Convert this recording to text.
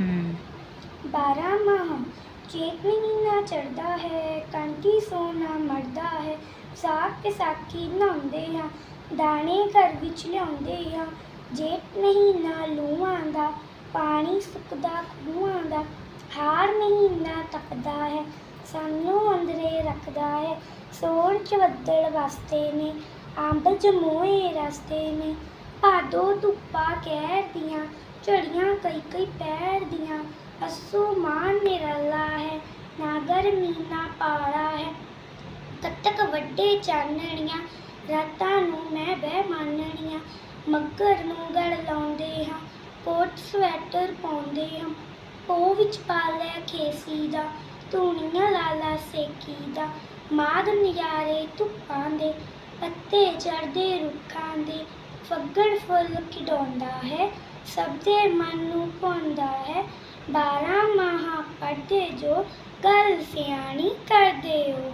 ਹੂੰ। ਬਾਰਾਂ ਮਾਹ ਚੇਤ ਮਹੀਨਾ ਚੜਦਾ ਹੈ, ਕੰਠੀ ਸੋਨਾ ਮਰਦਾ ਹੈ। ਸਾਕ ਵਿਸਾਖੀ ਨਹਾਉਂਦੇ ਹਾਂ, ਦਾਣੇ ਘਰ ਵਿੱਚ ਲਿਆਉਂਦੇ ਹਾਂ। ਜੇਠ ਮਹੀਨਾ ਲੂਆਂ ਦਾ, ਪਾਣੀ ਸੁੱਕਦਾ ਖੂਹਾਂ ਦਾ। ਹਾਰ ਮਹੀਨਾ ਤਪਦਾ ਹੈ, ਸਾਨੂੰ ਅੰਦਰੇ ਰੱਖਦਾ ਹੈ। ਸੋਣ ਚ ਬੱਦਲ ਵਸਦੇ ਨੇ, ਅੰਬ ਜਮੋਏ ਰਸਤੇ ਨੇ। ਭਾਦੋ ਧੁੱਪਾ ਕਹਿਰ ਦੀਆਂ ਝੜੀਆਂ ਕਈ ਕਈ ਪੈਰ ਦੀਆਂ। ਅਸੂ ਮਾਨ ਨਿਰਾਲਾ ਹੈ, ਨਾ ਗਰਮੀ, ਨਾ ਹੈ। ਕੱਤਕ ਵੱਡੇ ਚਾਨਣੀਆਂ, ਰਾਤਾਂ ਨੂੰ ਮੈਂ ਬਹਿ ਮਾਨਣੀਆਂ। ਮੱਗਰ ਨੂੰ ਗੜ ਲਾਉਂਦੇ ਹਾਂ, ਕੋਟ ਸਵੈਟਰ ਪਾਉਂਦੇ ਹਾਂ। ਪੋ ਵਿੱਚ ਪਾ ਲੈ ਖੇਸੀ ਦਾ, ਧੂਣੀਆਂ ਲਾਲਾ ਸੇਕੀ ਦਾ। ਮਾਦ ਨਜ਼ਾਰੇ ਧੁੱਪਾਂ ਦੇ, ਪੱਤੇ ਚੜਦੇ ਰੁੱਖਾਂ ਦੇ। ਫੱਗੜ ਫੁੱਲ ਖਿਡਾਉਂਦਾ ਹੈ, ਸਭ ਦੇ ਮਨ ਨੂੰ ਭਾਉਂਦਾ ਹੈ। ਬਾਰਾਂ ਮਾਹਾਂ ਪੜ੍ਹਦੇ ਜੋ ਗੱਲ ਸਿਆਣੀ ਕਰਦੇ ਹੋ।